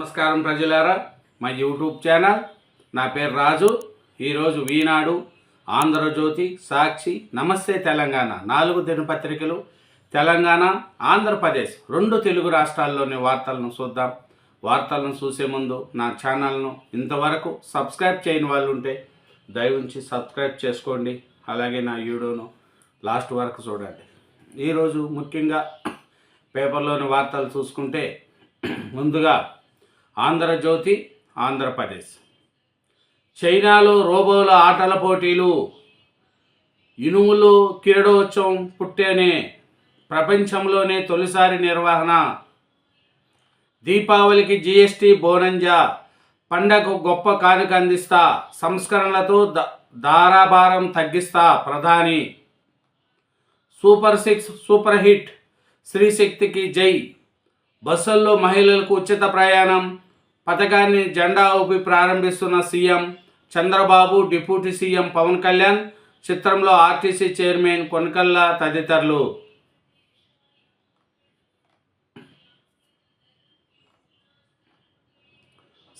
నమస్కారం ప్రజలారా. మా యూట్యూబ్ ఛానల్ నా పేరు రాజు. ఈరోజు ఈనాడు ఆంధ్రజ్యోతి సాక్షి నమస్తే తెలంగాణ నాలుగు దినపత్రికలు. తెలంగాణ ఆంధ్రప్రదేశ్ రెండు తెలుగు రాష్ట్రాల్లోని వార్తలను చూద్దాం. వార్తలను చూసే ముందు నా ఛానల్ను ఇంతవరకు సబ్స్క్రైబ్ చేయని వాళ్ళు ఉంటే దయవుంచి సబ్స్క్రైబ్ చేసుకోండి. అలాగే నా వీడియోను లాస్ట్ వరకు చూడండి. ఈరోజు ముఖ్యంగా పేపర్లోని వార్తలు చూసుకుంటే ముందుగా ఆంధ్రజ్యోతి ఆంధ్రప్రదేశ్. చైనాలో రోబోల ఆటల పోటీలు. ఇనుములు క్రీడోత్సవం పుట్టేనే ప్రపంచంలోనే తొలిసారి నిర్వహణ. దీపావళికి జీఎస్టీ బోనంజా. పండగ గొప్ప కానుక అందిస్తా. సంస్కరణలతో ద దారాభారం తగ్గిస్తా ప్రధాని. Super six super hit. శ్రీశక్తికి జై. బస్సుల్లో మహిళలకు ఉచిత ప్రయాణం పథకాన్ని జెండా ఊపి ప్రారంభిస్తున్న CM Chandrababu deputy CM Pawan Kalyan చిత్రంలో ఆర్టీసీ చైర్మన్ కొనకల్ల తదితరులు.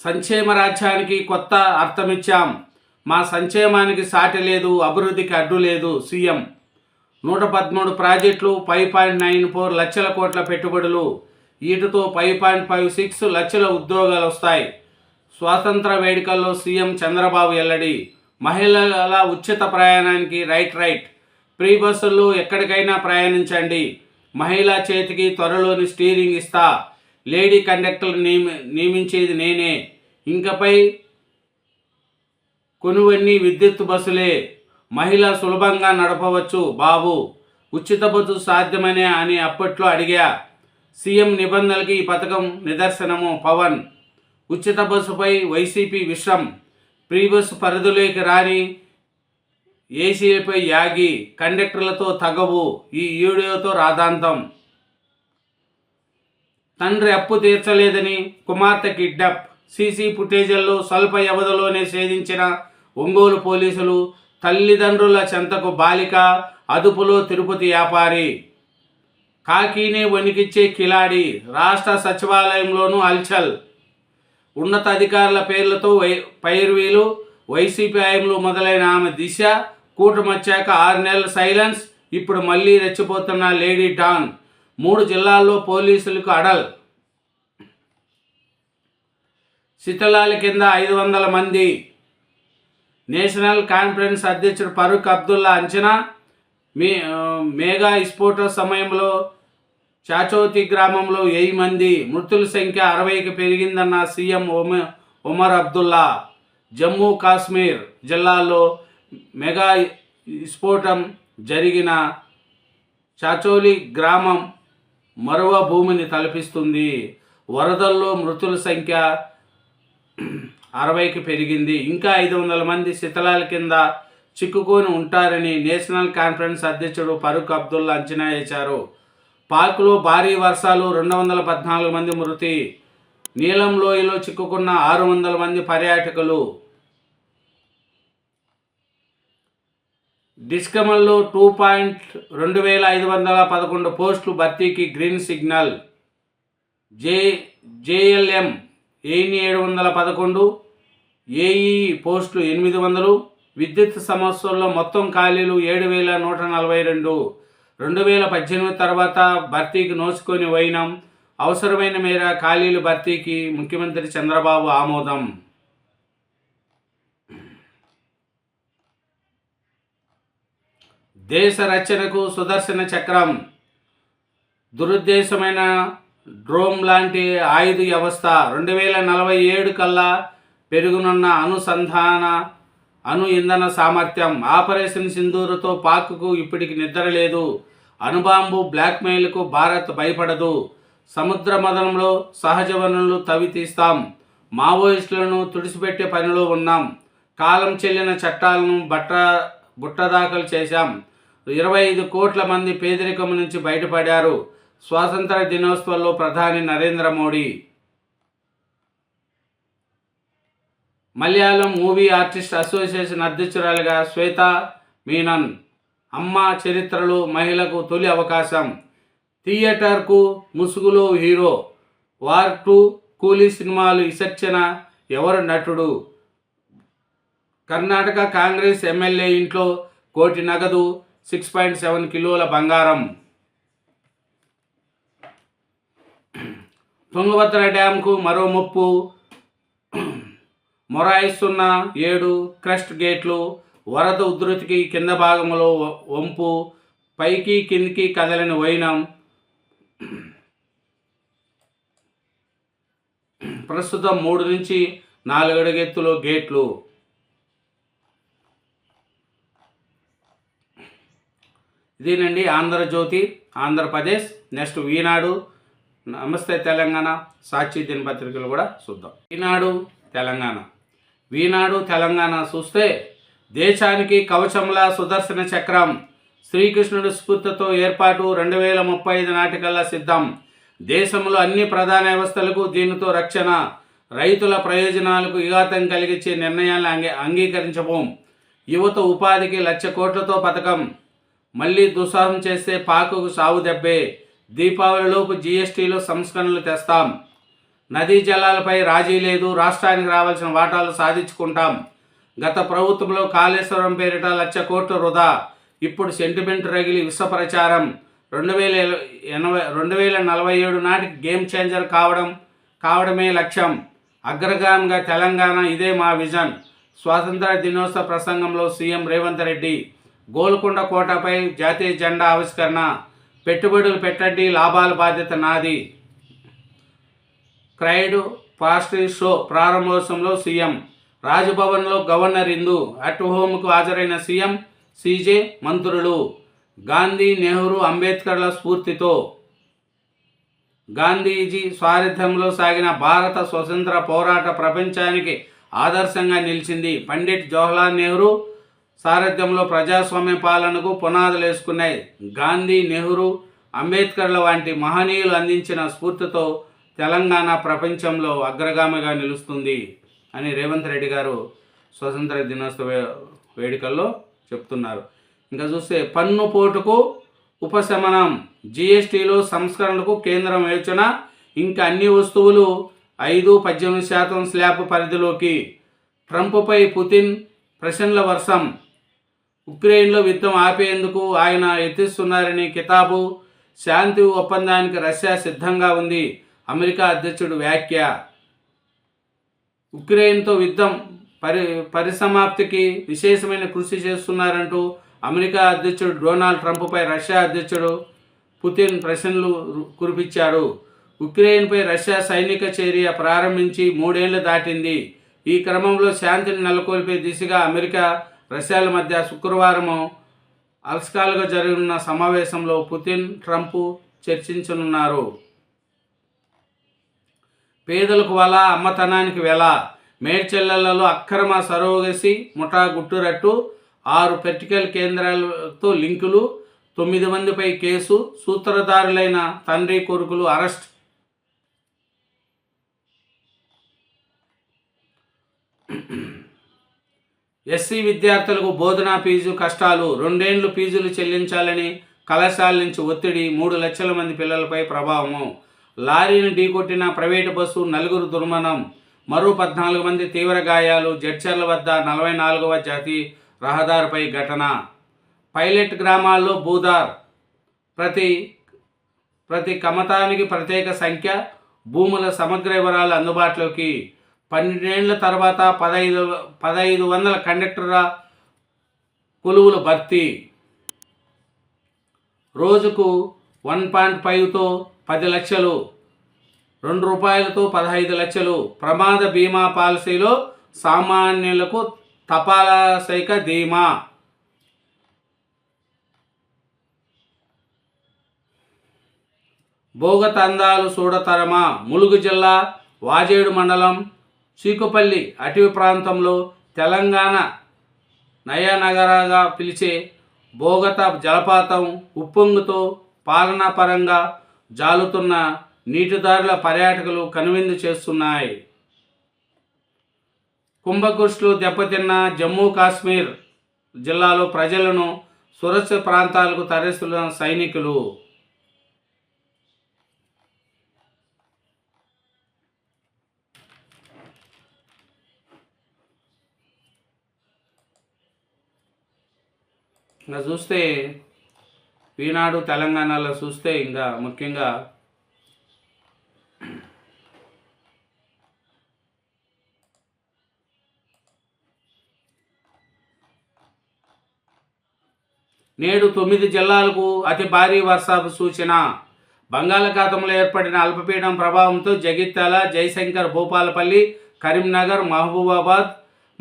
సంక్షేమ రాజ్యానికి కొత్త అర్థమిచ్చాం. మా సంక్షేమానికి సాటి లేదు అభివృద్ధికి అడ్డు లేదు సీఎం. నూట పదమూడు ప్రాజెక్టులు ఫైవ్ పాయింట్ నైన్ ఫోర్ లక్షల కోట్ల పెట్టుబడులు. వీటితో ఫైవ్ పాయింట్ ఫైవ్ సిక్స్ లక్షల ఉద్యోగాలు వస్తాయి. స్వాతంత్ర వేడుకల్లో సీఎం చంద్రబాబు ఎల్లడి మహిళల ఉచిత ప్రయాణానికి రైట్ రైట్. ప్రీ బస్సుల్లో ఎక్కడికైనా ప్రయాణించండి. మహిళా చేతికి త్వరలోని స్టీరింగ్ ఇస్తా. లేడీ కండక్టర్ నియమి నియమించేది నేనే. ఇంకపై కొనువన్నీ విద్యుత్ బస్సులే. మహిళ సులభంగా నడపవచ్చు బాబు. ఉచిత బస్సు సాధ్యమనే అని అప్పట్లో అడిగా. సీఎం నిబంధనలకి ఈ పథకం నిదర్శనము. పవన్. ఉచిత బస్సుపై వైసీపీ విషం ప్రీ బస్సు పరిధిలోకి రాని ఏసీలపై యాగి. కండక్టర్లతో తగవు. ఈ వీడియోతో రాధాంతం తండ్రి అప్పు తీర్చలేదని కుమార్తె కిడ్నాప్. సీసీ ఫుటేజీల్లో స్వల్ప వ్యవధిలోనే ఛేదించిన ఒంగోలు పోలీసులు తల్లిదండ్రుల చెంతకు బాలిక అదుపులో తిరుపతి వ్యాపారి. కాకీని వణికిచ్చే కిలాడి రాష్ట్ర సచివాలయంలోనూ అల్చల్. ఉన్నతాధికారుల పేర్లతో వై పైర్వీలు వైసీపీ హయాంలో మొదలైన ఆమె దిశ కూటమొచ్చాక ఆరు నెలల సైలెన్స్ ఇప్పుడు మళ్ళీ రెచ్చిపోతున్న లేడీ డాన్. మూడు జిల్లాల్లో పోలీసులకు అడల్. శిథిలాల కింద ఐదు వందల మంది. నేషనల్ కాన్ఫరెన్స్ అధ్యక్షుడు ఫరూక్ అబ్దుల్లా అంచనా మే మేఘా విస్ఫోట సమయంలో చాచోతి గ్రామంలో వెయ్యి మంది మృతుల సంఖ్య అరవైకి పెరిగిందన్న సీఎం ఒమ ఒమర్ అబ్దుల్లా. జమ్మూ కాశ్మీర్ జిల్లాలో మెగా విస్ఫోటం జరిగిన చాచోలి గ్రామం మరువ భూమిని తలపిస్తుంది. వరదల్లో మృతుల సంఖ్య అరవైకి పెరిగింది. ఇంకా ఐదు వందల మంది శిథలాల కింద చిక్కుకొని ఉంటారని నేషనల్ కాన్ఫరెన్స్ అధ్యక్షుడు ఫరూక్ అబ్దుల్లా అంచనా వేశారు. పార్కులో భారీ వర్షాలు రెండు వందల పద్నాలుగు మంది మృతి నీలం లోయలో చిక్కుకున్న ఆరు వందల మంది పర్యాటకులు. డిస్కమల్లో టూ పాయింట్ రెండు వేల ఐదు వందల పదకొండు పోస్టులు భర్తీకి గ్రీన్ సిగ్నల్. జే జేఎల్ఎం ఏఈని ఏడు వందల పదకొండు ఏఈ పోస్టులు ఎనిమిది వందలు విద్యుత్ సమస్యల్లో మొత్తం ఖాళీలు ఏడు వేల నూట నలభై రెండు. రెండు వేల పద్దెనిమిది తర్వాత భర్తీకి నోచుకొని వైనం అవసరమైన మేర ఖాళీలు భర్తీకి ముఖ్యమంత్రి చంద్రబాబు ఆమోదం. దేశ రచనకు సుదర్శన చక్రం. దురుద్దేశమైన డ్రోమ్ లాంటి ఆయుధ వ్యవస్థ రెండు వేల నలభై ఏడు కల్లా పెరుగునున్న అనుసంధాన అణు ఇంధన సామర్థ్యం ఆపరేషన్ సింధూరుతో పాక్కు ఇప్పటికి నిద్ర లేదు. అణుబాంబు బ్లాక్మెయిల్కు భారత్ భయపడదు. సముద్ర మదనంలో సహజ వనరులు తవ్వితీస్తాం మావోయిస్టులను తుడిచిపెట్టే పనిలో ఉన్నాం. కాలం చెల్లిన చట్టాలను బట్ట బుట్టదాఖలు చేశాం. ఇరవై ఐదు కోట్ల మంది పేదరికం నుంచి బయటపడారు. స్వాతంత్ర దినోత్సవంలో ప్రధాని Narendra Modi. Malayalam movie artist association అధ్యక్షురాలుగా శ్వేత మీనన్. అమ్మ చరిత్రలో మహిళకు తొలి అవకాశం. థియేటర్కు ముసుగులో హీరో. వార్ టూ కూలీ సినిమాలు ఇసర్చన ఎవరు నటుడు? కర్ణాటక కాంగ్రెస్ ఎమ్మెల్యే ఇంట్లో కోటి నగదు సిక్స్ పాయింట్ సెవెన్ కిలోల బంగారం. తుంగభద్ర డ్యాంకు మరో ముప్పు. మొరాయిస్తున్న ఏడు క్రస్ట్ గేట్లు వరద ఉధృతికి కింద భాగంలో వంపు పైకి కిందికి కదలని వైనం ప్రస్తుతం మూడు నుంచి నాలుగు అడుగెత్తులో గేట్లు. ఇదేనండి ఆంధ్రజ్యోతి ఆంధ్రప్రదేశ్. నెక్స్ట్ ఈనాడు నమస్తే తెలంగాణ. సాక్షి దినపత్రికలు కూడా చూద్దాం. ఈనాడు తెలంగాణ. ఈనాడు తెలంగాణ చూస్తే దేశానికి కవచంలా సుదర్శన చక్రం. శ్రీకృష్ణుడి స్ఫూర్తితో ఏర్పాటు రెండు వేల ముప్పై ఐదు నాటికల్లా సిద్ధం. దేశంలో అన్ని ప్రధాన వ్యవస్థలకు దీనితో రక్షణ రైతుల ప్రయోజనాలకు విఘాతం కలిగించే నిర్ణయాలను అంగీ అంగీకరించబోం. యువత ఉపాధికి లక్ష కోట్లతో పథకం. మళ్ళీ దుస్సాహం చేస్తే పాకుకు సావు దెబ్బే. దీపావళిలోపు జీఎస్టీలో సంస్కరణలు తెస్తాం. నదీ జలాలపై రాజీ లేదు. రాష్ట్రానికి రావాల్సిన వాటాలు సాధించుకుంటాం. గత ప్రభుత్వంలో కాళేశ్వరం పేరిట లక్ష కోట్లు వృధా. ఇప్పుడు సెంటిమెంట్ రగిలి విశ్వ ప్రచారం. రెండు వేల ఎనభై రెండు వేల నలభై ఏడు నాటికి గేమ్ చేంజర్ కావడం కావడమే లక్ష్యం. అగ్రగామిగా తెలంగాణ ఇదే మా విజన్. స్వాతంత్ర దినోత్సవ ప్రసంగంలో సీఎం రేవంత్ రెడ్డి గోల్కొండ కోటపై జాతీయ జెండా ఆవిష్కరణ. పెట్టుబడులు పెట్టండి లాభాల బాధ్యత నాది. క్రైడ్ పాస్ట్రీ షో ప్రారంభోత్సవంలో సీఎం రాజ్భవన్లో గవర్నర్ ఇందు అట్ హోమ్కు హాజరైన సీఎం సీజే మంత్రులు గాంధీ నెహ్రూ అంబేద్కర్ల స్ఫూర్తితో గాంధీజీ స్వారథ్యంలో సాగిన భారత స్వతంత్ర పోరాట ప్రపంచానికి ఆదర్శంగా నిలిచింది పండిట్ జవహర్లాల్ నెహ్రూ. సారథ్యంలో ప్రజాస్వామ్య పాలనకు పునాదులు వేసుకున్నాయి గాంధీ నెహ్రూ అంబేద్కర్ల వంటి మహనీయులు అందించిన స్ఫూర్తితో తెలంగాణ ప్రపంచంలో అగ్రగామిగా నిలుస్తుంది అని రేవంత్ రెడ్డి గారు స్వతంత్ర దినోత్సవ వేడుకల్లో చెప్తున్నారు. ఇంకా చూస్తే పన్ను పోటుకు ఉపశమనం జిఎస్టీలో సంస్కరణకు కేంద్రం యోచన ఇంకా అన్ని వస్తువులు ఐదు పద్దెనిమిది శాతం స్లాబ్ పరిధిలోకి. ట్రంప్పై పుతిన్ ప్రశ్నల వర్షం. ఉక్రెయిన్లో యుద్ధం ఆపేందుకు ఆయన యత్నిస్తున్నారని కితాబు శాంతి ఒప్పందానికి రష్యా సిద్ధంగా ఉంది. అమెరికా అధ్యక్షుడు వ్యాఖ్య. ఉక్రెయిన్తో యుద్ధం పరి పరిసమాప్తికి విశేషమైన కృషి చేస్తున్నారంటూ అమెరికా అధ్యక్షుడు డొనాల్డ్ ట్రంప్పై రష్యా అధ్యక్షుడు పుతిన్ ప్రశ్నలు కురిపించాడు కురిపించారు. ఉక్రెయిన్పై రష్యా సైనిక చర్య ప్రారంభించి మూడేళ్ళు దాటింది. ఈ క్రమంలో శాంతిని నెలకొల్పే దిశగా అమెరికా రష్యాల మధ్య శుక్రవారం అల్స్కాలుగా జరగనున్న సమావేశంలో పుతిన్ ట్రంప్ చర్చించనున్నారు. పేదలకు వల అమ్మతనానికి వెల. మేడ్చెల్లలలో అక్రమ సరోగసి ముఠా గుట్టురట్టు ఆరు పెర్టికల్ కేంద్రాలతో లింకులు తొమ్మిది మందిపై కేసు సూత్రధారులైన తండ్రి కొడుకులు అరెస్ట్. ఎస్సీ విద్యార్థులకు బోధనా ఫీజు కష్టాలు రెండేండ్లు ఫీజులు చెల్లించాలని కళాశాల నుంచి ఒత్తిడి మూడు లక్షల మంది పిల్లలపై ప్రభావము. లారీని ఢీకొట్టిన ప్రైవేటు బస్సు నలుగురు దుర్మరణం. మరో పద్నాలుగు మంది తీవ్ర గాయాలు. జడ్చర్ల వద్ద నలభై నాలుగవ జాతి రహదారిపై ఘటన. పైలట్ గ్రామాల్లో భూదార్ ప్రతి ప్రతి కమతానికి ప్రత్యేక సంఖ్య. భూముల సమగ్ర వివరాలు అందుబాటులోకి. పన్నెండేళ్ళ తర్వాత పదహైదు పదహైదు వందల కండక్టర్ల కొలువుల భర్తీ. రోజుకు వన్ పాయింట్ ఫైవ్తో పది లక్షలు రెండు రూపాయలతో పదహైదు లక్షలు. ప్రమాద బీమా పాలసీలో సామాన్యులకు తపాలా శాఖ ధీమా. భోగతందాలు చూడతరమా ములుగు జిల్లా వాజేడు మండలం చీకుపల్లి అటవీ ప్రాంతంలో తెలంగాణ నయనగరగా పిలిచే భోగత జలపాతం ఉప్పొంగుతో పాలనాపరంగా జాలుతున్న నీటిదారుల పర్యాటకులు కనువిందు చేస్తున్నాయి. కుంభకృష్లు దెబ్బతిన్న జమ్మూ కాశ్మీర్ జిల్లాలో ప్రజలను సురక్ష ప్రాంతాలకు తరలిస్తున్న సైనికులు. ఇంకా చూస్తే ఈనాడు తెలంగాణలో చూస్తే ఇంకా ముఖ్యంగా నేడు తొమ్మిది జిల్లాలకు అతి భారీ వర్షాపు సూచన. బంగాళాఖాతంలో ఏర్పడిన అల్పపీడనం ప్రభావంతో జగిత్యాల జయశంకర్ భూపాలపల్లి కరీంనగర్ మహబూబాబాద్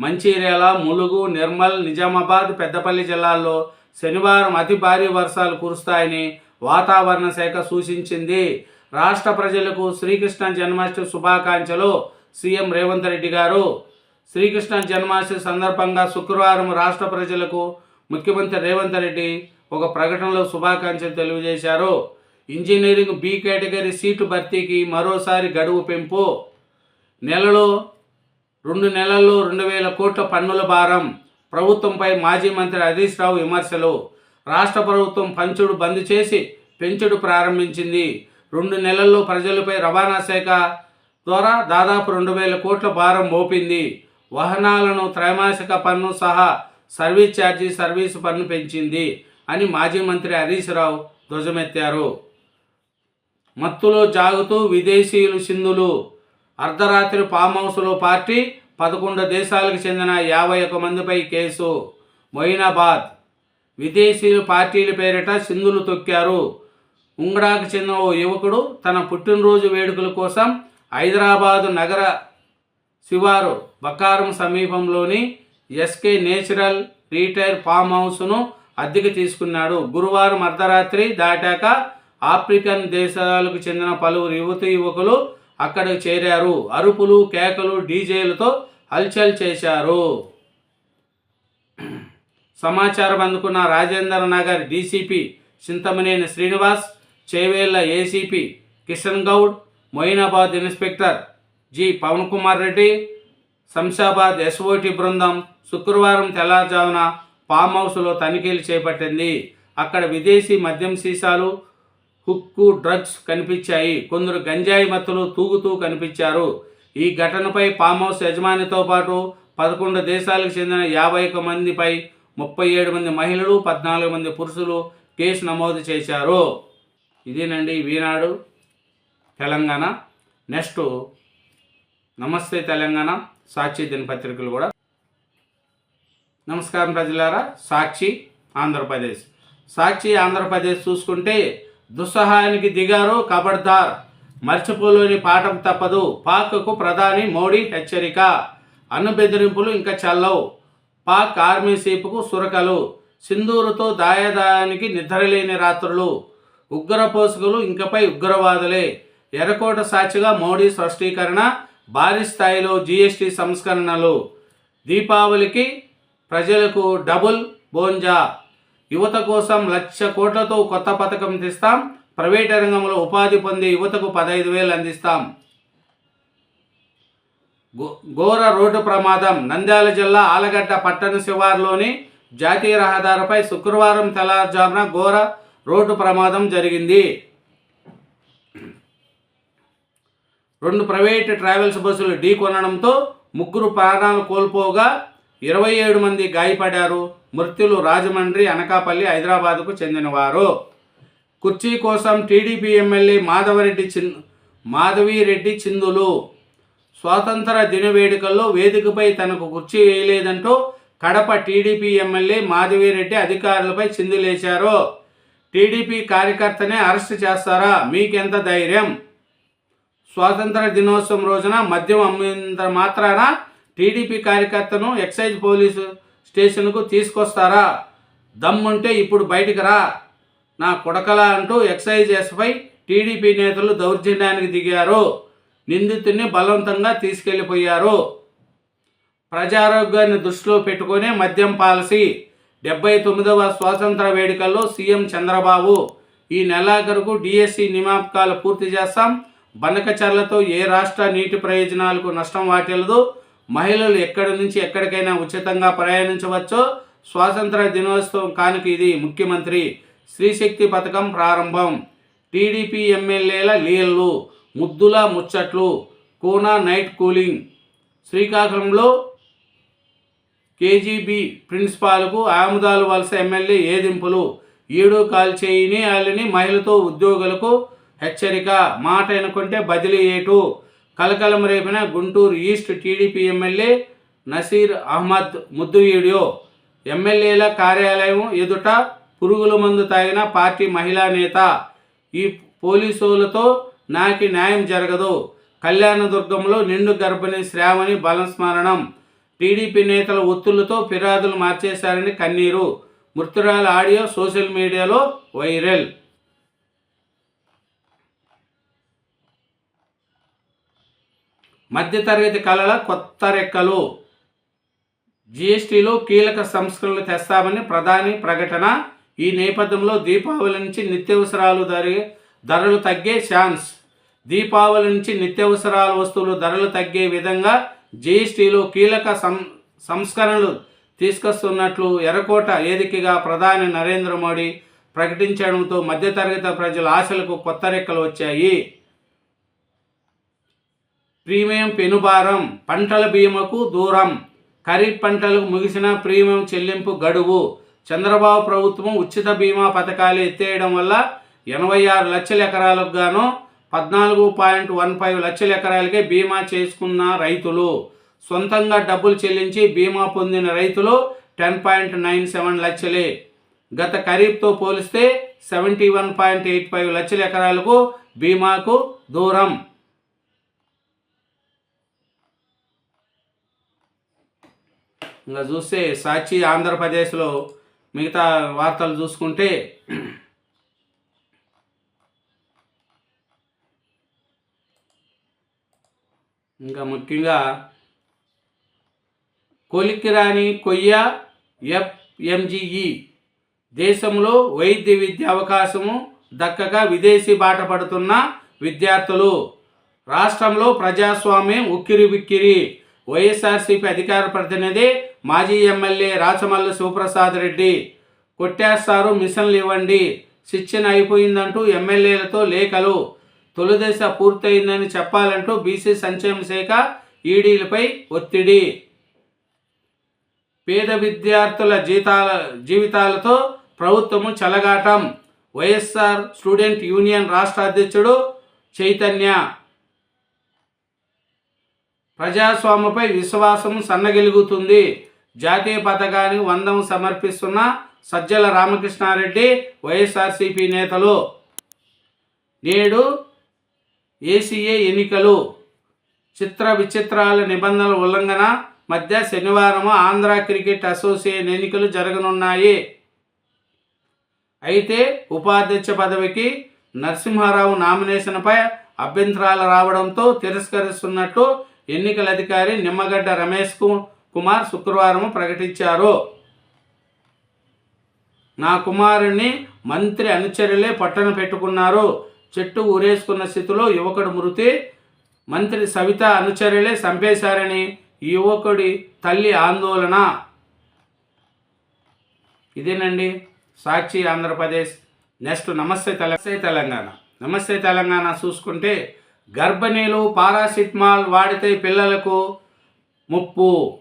మంచిర్యాల ములుగు నిర్మల్ నిజామాబాద్ పెద్దపల్లి జిల్లాల్లో శనివారం అతి భారీ వర్షాలు కురుస్తాయని వాతావరణ శాఖ సూచించింది. రాష్ట్ర ప్రజలకు శ్రీకృష్ణ జన్మాష్టమి శుభాకాంక్షలు సీఎం రేవంత్ రెడ్డి గారు. శ్రీకృష్ణ జన్మాష్టమి సందర్భంగా శుక్రవారం రాష్ట్ర ప్రజలకు ముఖ్యమంత్రి రేవంత్ రెడ్డి ఒక ప్రకటనలో శుభాకాంక్షలు తెలియజేశారు. ఇంజనీరింగ్ బి కేటగిరీ సీటు భర్తీకి మరోసారి గడువు పెంపు. నెలలో రెండు నెలల్లో రెండు వేల కోట్ల పన్నుల భారం. ప్రభుత్వంపై మాజీ మంత్రి హరీష్ రావు విమర్శలు. రాష్ట్ర ప్రభుత్వం పంచుడు బంద్ చేసి పెంచుడు ప్రారంభించింది. రెండు నెలల్లో ప్రజలపై రవాణా శాఖ ద్వారా దాదాపు రెండు వేల కోట్ల భారం మోపింది. వాహనాలను త్రైమాసిక పన్ను సహా సర్వీస్ ఛార్జీ సర్వీసు పన్ను పెంచింది అని మాజీ మంత్రి హరీష్ రావు ధ్వజమెత్తారు. మత్తులో జాగుతూ విదేశీయులు సింధులు. అర్ధరాత్రి ఫామ్ హౌస్లో పార్టీ పదకొండు దేశాలకు చెందిన యాభై ఒక మందిపై కేసు. మొయినాబాద్. విదేశీయులు పార్టీల పేరిట సింధులు తొక్కారు. ఉంగడాకు చెందిన ఓ యువకుడు తన పుట్టినరోజు వేడుకల కోసం హైదరాబాదు నగర శివారు బకారం సమీపంలోని ఎస్కే నేచురల్ రీటైర్ ఫామ్ హౌస్ను అద్దెకు తీసుకున్నాడు. గురువారం అర్ధరాత్రి దాటాక ఆఫ్రికన్ దేశాలకు చెందిన పలువురు యువతి యువకులు అక్కడికి చేరారు. అరుపులు కేకలు డీజేలతో హల్చల్ చేశారు. సమాచారం అందుకున్న Rajendra Nagar DCP Chintamaneni Srinivas Chevella ACP Kishan Goud Moinabad inspector G Pawan Kumar Reddy Shamshabad SOT బృందం శుక్రవారం తెల్లారుజామున ఫామ్ హౌస్లో తనిఖీలు చేపట్టింది. అక్కడ విదేశీ మద్యం సీసాలు హుక్కు డ్రగ్స్ కనిపించాయి. కొందరు గంజాయి మత్తులు తూగుతూ కనిపించారు. ఈ ఘటనపై ఫామ్ హౌస్ యజమానితో పాటు పదకొండు దేశాలకు చెందిన యాభై ఒక మందిపై ముప్పై ఏడు మంది మహిళలు పద్నాలుగు మంది పురుషులు కేసు నమోదు చేశారు. ఇదేనండి ఈనాడు తెలంగాణ. నెక్స్ట్ నమస్తే తెలంగాణ సాక్షి దినపత్రికలు కూడా. నమస్కారం ప్రజలారా సాక్షి ఆంధ్రప్రదేశ్. సాక్షి ఆంధ్రప్రదేశ్ చూసుకుంటే దుస్సహాయానికి దిగారు కబడ్దార్ మర్చిపోలేని పాఠం తప్పదు. పాక్కు ప్రధాని మోడీ హెచ్చరిక. అన్ను బెదిరింపులు ఇంకా చల్లవు. పాక్ ఆర్మీ సీపుకు సురకలు. సింధూరుతో దాయదాయానికి నిద్రలేని రాత్రులు. ఉగ్రపోసుకులు ఇంకపై ఉగ్రవాదులే. ఎర్రకోట సాక్షిగా మోడీ స్పష్టీకరణ భారీ స్థాయిలో జీఎస్టీ సంస్కరణలు. దీపావళికి ప్రజలకు డబుల్ బోంజా. యువత కోసం లక్ష కోట్లతో కొత్త పథకం తెస్తాం. ప్రైవేట్ రంగంలో ఉపాధి పొందే యువతకు పదహైదు వేలు అందిస్తాం. ఘోర రోడ్డు ప్రమాదం. నంద్యాల జిల్లా ఆలగడ్డ పట్టణ శివారులోని జాతీయ రహదారిపై శుక్రవారం తెల్లారుజామున ఘోర రోడ్డు ప్రమాదం జరిగింది. రెండు ప్రైవేట్ ట్రావెల్స్ బస్సులు ఢీకొనడంతో ముగ్గురు ప్రాణాలు కోల్పోగా ఇరవై ఏడు మంది గాయపడ్డారు. మృత్యులు రాజమండ్రి అనకాపల్లి హైదరాబాద్కు చెందినవారు. కుర్చీ కోసం టీడీపీ ఎమ్మెల్యే మాధవరెడ్డి చిన్ మాధవిరెడ్డి చిందులు స్వాతంత్ర దిన వేడుకల్లో వేదికపై తనకు కుర్చీ వేయలేదంటూ కడప టీడీపీ ఎమ్మెల్యే మాధవిరెడ్డి అధికారులపై చిందులేశారు. టీడీపీ కార్యకర్తనే అరెస్ట్ చేస్తారా? మీకెంత ధైర్యం? స్వాతంత్ర దినోత్సవం రోజున మద్యం అమ్మినంత మాత్రాన టీడీపీ కార్యకర్తను ఎక్సైజ్ పోలీసు స్టేషన్కు తీసుకొస్తారా? దమ్ముంటే ఇప్పుడు బయటికి రా. నా కొడకల అంటూ ఎక్సైజ్ ఎస్పై టీడీపీ నేతలు దౌర్జన్యానికి దిగారు. నిందితుడిని బలవంతంగా తీసుకెళ్ళిపోయారు. ప్రజారోగ్యాన్ని దృష్టిలో పెట్టుకునే మద్యం పాలసీ డెబ్బై తొమ్మిదవ స్వాతంత్ర వేడుకల్లో సీఎం చంద్రబాబు ఈ నెలాఖరుకు డిఎస్సి నియామకాలు పూర్తి చేస్తాం. బనకచర్లతో ఏ రాష్ట్ర నీటి ప్రయోజనాలకు నష్టం వాటిల్లదు. మహిళలు ఎక్కడి నుంచి ఎక్కడికైనా ఉచితంగా ప్రయాణించవచ్చో. స్వాతంత్ర దినోత్సవం కానుక ఇది ముఖ్యమంత్రి స్త్రీశక్తి పథకం ప్రారంభం. టీడీపీ ఎమ్మెల్యేల లీలలు ముద్దుల ముచ్చట్లు కోనా నైట్ కూలింగ్. శ్రీకాకుళంలో కేజీబీ ప్రిన్సిపాల్కు ఆముదాలు వలస ఎమ్మెల్యే ఏదింపులు. ఈడు కాల్చేయని వాళ్ళని మహిళతో ఉద్యోగులకు హెచ్చరిక. మాట ఎనుకుంటే బదిలీ ఏటు. కలకలం రేపిన Guntur east TDP MLA Naseer Ahmed ముద్దు వీడియో. ఎమ్మెల్యేల కార్యాలయం ఎదుట పురుగుల మందు తాగిన పార్టీ మహిళా నేత ఈ పోలీసులతో నాకు న్యాయం జరగదు. కళ్యాణదుర్గంలో నిండు గర్భిణి శ్రావణి బలస్మరణం. టీడీపీ నేతల ఒత్తులతో ఫిర్యాదులు మార్చేశారని కన్నీరు. మృతురాల ఆడియో సోషల్ మీడియాలో వైరల్. మధ్యతరగతి కళల కొత్త రెక్కలు. జీఎస్టీలో కీలక సంస్కరణలు తెస్తామని ప్రధాని ప్రకటన ఈ నేపథ్యంలో దీపావళి నుంచి నిత్యావసరాలు ధర ధరలు తగ్గే ఛాన్స్. దీపావళి నుంచి నిత్యావసరాల వస్తువులు ధరలు తగ్గే విధంగా జీఎస్టీలో కీలక సం సంస్కరణలు తీసుకొస్తున్నట్లు ఎర్రకోట వేదికగా ప్రధాని నరేంద్ర మోడీ ప్రకటించడంతో మధ్యతరగతి ప్రజల ఆశలకు కొత్త రెక్కలు వచ్చాయి. ప్రీమియం పెనుభారం పంటల బీమాకు దూరం. ఖరీఫ్ పంటలకు ముగిసిన ప్రీమియం చెల్లింపు గడువు. చంద్రబాబు ప్రభుత్వం ఉచిత బీమా పథకాలు ఎత్తేయడం వల్ల ఎనభై ఆరు లక్షల ఎకరాలకు గాను పద్నాలుగు పాయింట్ వన్ ఫైవ్ లక్షల ఎకరాలకే బీమా చేసుకున్న రైతులు. సొంతంగా డబ్బులు చెల్లించి బీమా పొందిన రైతులు టెన్ పాయింట్ నైన్ సెవెన్ లక్షలే. గత ఖరీఫ్తో పోలిస్తే seventy one point eight five లక్షల ఎకరాలకు బీమాకు దూరం. ఇంకా చూస్తే సాక్షి ఆంధ్రప్రదేశ్లో మిగతా వార్తలు చూసుకుంటే ఇంకా ముఖ్యంగా కొలిక్కిరాని కొయ్య ఎఫ్ఎంజిఈ దేశంలో వైద్య విద్య అవకాశము దక్కక విదేశీ బాట పడుతున్న విద్యార్థులు. రాష్ట్రంలో ప్రజాస్వామ్యం ఉక్కిరి బిక్కిరి వైఎస్ఆర్సీపీ అధికార ప్రతినిధి మాజీ ఎమ్మెల్యే రాచమల్ల శివప్రసాద్ రెడ్డి కొట్టేస్తారు మిషన్లు ఇవ్వండి శిక్షణ అయిపోయిందంటూ ఎమ్మెల్యేలతో లేఖలు. తొలిదశ పూర్తయిందని చెప్పాలంటూ బీసీ సంక్షేమ శాఖ ఈడీలపై ఒత్తిడి. పేద విద్యార్థుల జీతాల జీవితాలతో ప్రభుత్వము చెలగాటం. వైఎస్ఆర్ స్టూడెంట్ యూనియన్ రాష్ట్ర అధ్యక్షుడు చైతన్య ప్రజాస్వామ్యపై విశ్వాసం సన్నగిలుగుతుంది. జాతీయ పథకానికి వందం సమర్పిస్తున్న సజ్జల రామకృష్ణారెడ్డి వైఎస్ఆర్సీపీ నేతలు. నేడు ఏసీఏ ఎన్నికలు. చిత్ర విచిత్రాల నిబంధనల ఉల్లంఘన మధ్య శనివారం ఆంధ్ర క్రికెట్ అసోసియేషన్ ఎన్నికలు జరగనున్నాయి. అయితే ఉపాధ్యక్ష పదవికి నరసింహారావు నామినేషన్పై అభ్యంతరాలు రావడంతో తిరస్కరిస్తున్నట్టు ఎన్నికల అధికారి నిమ్మగడ్డ రమేష్ కు- కుమార్ శుక్రవారం ప్రకటించారు. నా కుమారుని మంత్రి అనుచరులే పట్టణ పెట్టుకున్నారు. చెట్టు ఊరేసుకున్న స్థితిలో యువకుడు మృతి. మంత్రి సవిత అనుచరులే చంపేశారని ఈ యువకుడి తల్లి ఆందోళన. ఇదేనండి. సాక్షి ఆంధ్రప్రదేశ్. నెక్స్ట్ నమస్తే తెల నమస్తే తెలంగాణ. నమస్తే తెలంగాణ చూసుకుంటే గర్భిణీలు పారాసిటమాల్ వాడితే పిల్లలకు ముప్పు.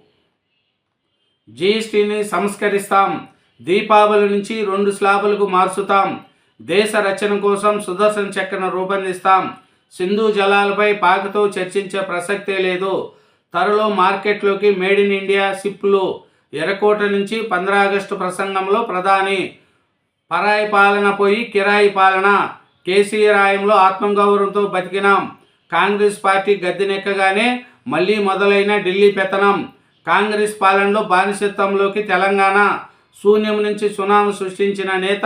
జీఎస్టీని సంస్కరిస్తాం. దీపావళి నుంచి రెండు స్లాబులకు మార్చుతాం. దేశ రచన కోసం సుదర్శన చక్రను రూపొందిస్తాం. సింధు జలాలపై పాకతో చర్చించే ప్రసక్తే లేదు. త్వరలో మార్కెట్లోకి మేడ్ ఇన్ ఇండియా సిప్లు. ఎర్రకోట నుంచి పంద్రా ఆగస్టు ప్రసంగంలో ప్రధాని. పరాయి పాలన పోయి కిరాయి పాలన. కేసీఆర్ ఆయంలో ఆత్మగౌరవంతో బతికినాం. కాంగ్రెస్ పార్టీ గద్దెనెక్కగానే మళ్ళీ మొదలైన ఢిల్లీ పెత్తనం. కాంగ్రెస్ పాలనలో బానిసత్వంలోకి తెలంగాణ. శూన్యం నుంచి సునామీ సృష్టించిన నేత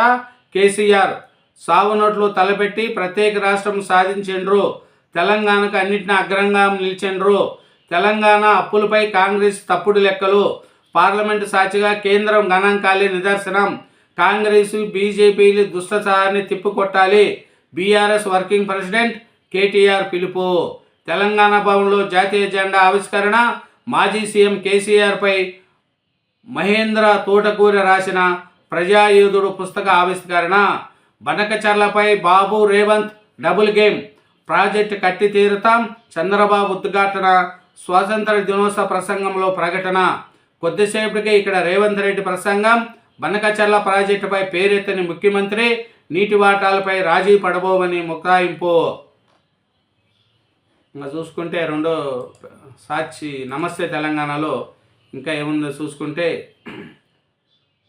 కేసీఆర్. సావునోట్లు తలపెట్టి ప్రత్యేక రాష్ట్రం సాధించిండ్రు. తెలంగాణకు అన్నిటిని అగ్రంగా నిలిచిండ్రు. తెలంగాణ అప్పులపై కాంగ్రెస్ తప్పుడు లెక్కలు. పార్లమెంటు సాక్షిగా కేంద్రం గణాంకాలే నిదర్శనం. కాంగ్రెస్ బీజేపీలు దుష్టసారాన్ని తిప్పికొట్టాలి బీఆర్ఎస్ వర్కింగ్ ప్రెసిడెంట్ కేటీఆర్ పిలుపు. తెలంగాణ భవన్లో జాతీయ జెండా ఆవిష్కరణ. మాజీ సీఎం కేసీఆర్పై మహేంద్ర తోటకూర రాసిన ప్రజాయోధుడు పుస్తక ఆవిష్కరణ. బనకచర్లపై Babu Revanth double game. Project కట్టి తీరుతాం. చంద్రబాబు ఉద్ఘాటన. స్వాతంత్ర దినోత్సవ ప్రసంగంలో ప్రకటన. కొద్దిసేపటికే ఇక్కడ రేవంత్ రెడ్డి ప్రసంగం. బనకచర్ల ప్రాజెక్టుపై పేరెత్తని ముఖ్యమంత్రి. నీటి వాటాలపై రాజీ పడబోమని ముక్తాయింపు ఇంకా చూసుకుంటే రెండో సాక్షి నమస్తే తెలంగాణలో ఇంకా ఏముందో చూసుకుంటే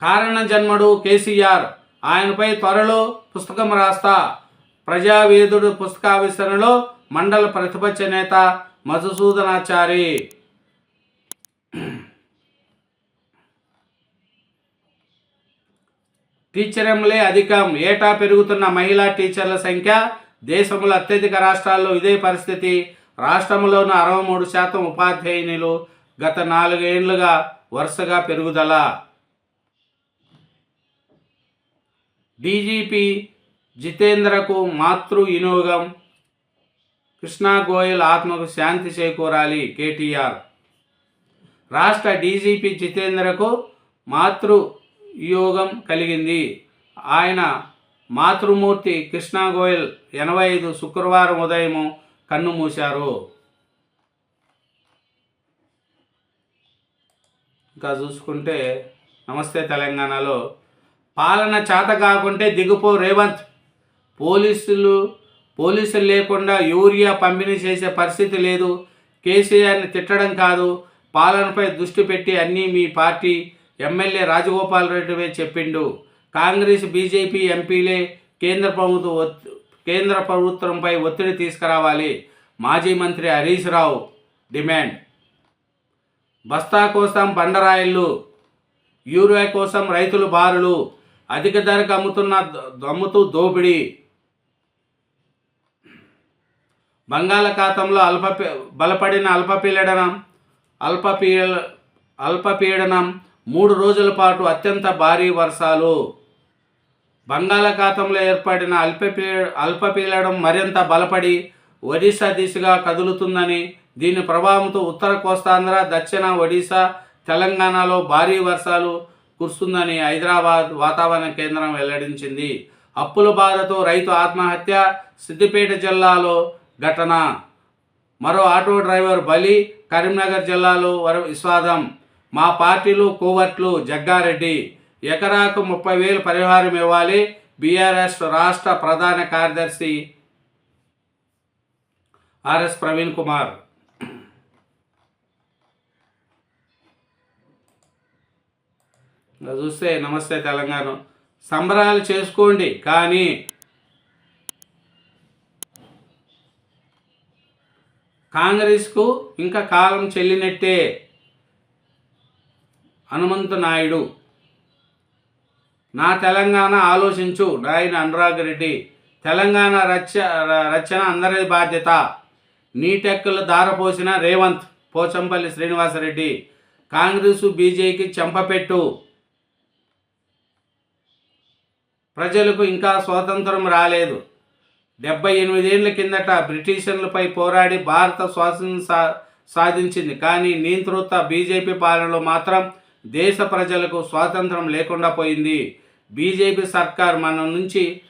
కారణ జన్మడు కేసీఆర్. ఆయనపై త్వరలో పుస్తకం రాస్తా. ప్రజావేదుడు పుస్తకావిష్కరణలో మండల ప్రతిపక్ష నేత మధుసూదనాచారి. టీచర్లే అధికం. ఏటా పెరుగుతున్న మహిళా టీచర్ల సంఖ్య దేశంలో అత్యధిక రాష్ట్రాల్లో ఇదే పరిస్థితి. రాష్ట్రంలోని అరవై మూడు శాతం ఉపాధ్యాయునిలు గత నాలుగేండ్లుగా వరుసగా పెరుగుదల. డీజీపీ జితేంద్రకు మాతృ వినియోగం. కృష్ణా గోయల్ ఆత్మకు శాంతి చేకూరాలి కేటీఆర్. రాష్ట్ర డీజీపీ జితేంద్రకు మాతృ వియోగం కలిగింది. ఆయన మాతృమూర్తి కృష్ణా గోయల్ ఎనభై ఐదు శుక్రవారం ఉదయం కన్ను మూశారు. ఇంకా చూసుకుంటే నమస్తే తెలంగాణలో. పాలన చేత కాకుంటే దిగుపో రేవంత్. పోలీసులు పోలీసులు లేకుండా యూరియా పంపిణీ చేసే పరిస్థితి లేదు. కేసీఆర్ని తిట్టడం కాదు. పాలనపై దృష్టి పెట్టి అన్నీ మీ పార్టీ ఎమ్మెల్యే రాజగోపాల్ రెడ్డివే చెప్పిండు. కాంగ్రెస్ బీజేపీ ఎంపీలే కేంద్ర ప్రభుత్వం కేంద్ర ప్రభుత్వంపై ఒత్తిడి తీసుకురావాలి. మాజీ మంత్రి హరీష్ రావు డిమాండ్. బస్తా కోసం బండరాయిళ్ళు యూరియా కోసం రైతులు బారులు అధిక ధరకు అమ్ముతున్న అమ్ముతూ దోపిడీ. బంగాళాఖాతంలో అల్ప బలపడిన అల్పపీడనం అల్పపీ అల్పపీడనం మూడు రోజుల పాటు అత్యంత భారీ వర్షాలు. బంగాళాఖాతంలో ఏర్పడిన అల్పపీ అల్పపీడనం మరింత బలపడి ఒడిశా దిశగా కదులుతుందని దీని ప్రభావంతో ఉత్తర కోస్తాంధ్ర దక్షిణ ఒడిశా తెలంగాణలో భారీ వర్షాలు కురుస్తుందని హైదరాబాద్ వాతావరణ కేంద్రం వెల్లడించింది. అప్పుల బాధతో రైతు ఆత్మహత్య సిద్దిపేట జిల్లాలో ఘటన. మరో ఆటో డ్రైవర్ బలి కరీంనగర్ జిల్లాలో వర విస్వాదం మా పార్టీలు కోవర్ట్లు జగ్గారెడ్డి. ఎకరాకు ముప్పై వేలు పరిహారం ఇవ్వాలి. బీఆర్ఎస్ రాష్ట్ర ప్రధాన కార్యదర్శి ఆర్ఎస్ ప్రవీణ్ కుమార్. చూస్తే నమస్తే తెలంగాణ. సంబరాలు చేసుకోండి కానీ కాంగ్రెస్కు ఇంకా కాలం చెల్లినట్టే హనుమంతు నాయుడు నా తెలంగాణ ఆలోచించు. నాయన అనురాగ్ రెడ్డి తెలంగాణ రచ రచన అందరి బాధ్యత. నీటెక్కలు దారపోసిన రేవంత్ పోచంపల్లి శ్రీనివాసరెడ్డి. కాంగ్రెస్ బీజేపీకి చెంపపెట్టు ప్రజలకు ఇంకా స్వాతంత్రం రాలేదు. డెబ్బై ఎనిమిదేళ్ళ కిందట బ్రిటిషర్లపై పోరాడి భారత స్వాతంత్రం సా సాధించింది. కానీ నియంతృత్వ బీజేపీ పాలనలో మాత్రం దేశ ప్రజలకు స్వాతంత్రం లేకుండా పోయింది. బీజేపీ సర్కార్ మన నుంచి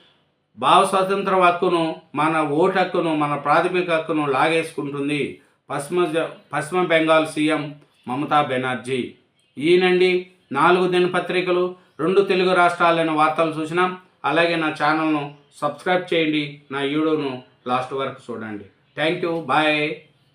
భావ స్వాతంత్ర హక్కును మన ఓటు హక్కును మన ప్రాథమిక హక్కును లాగేసుకుంటుంది. పశ్చిమ పశ్చిమ బెంగాల్ సీఎం మమతా బెనర్జీ. ఈయనండి నాలుగు దినపత్రికలు రెండు తెలుగు రాష్ట్రాలైన వార్తలు చూసినాం. అలాగే నా ఛానల్ను సబ్స్క్రైబ్ చేయండి. నా వీడియోను లాస్ట్ వరకు చూడండి. Thank you. బాయ్.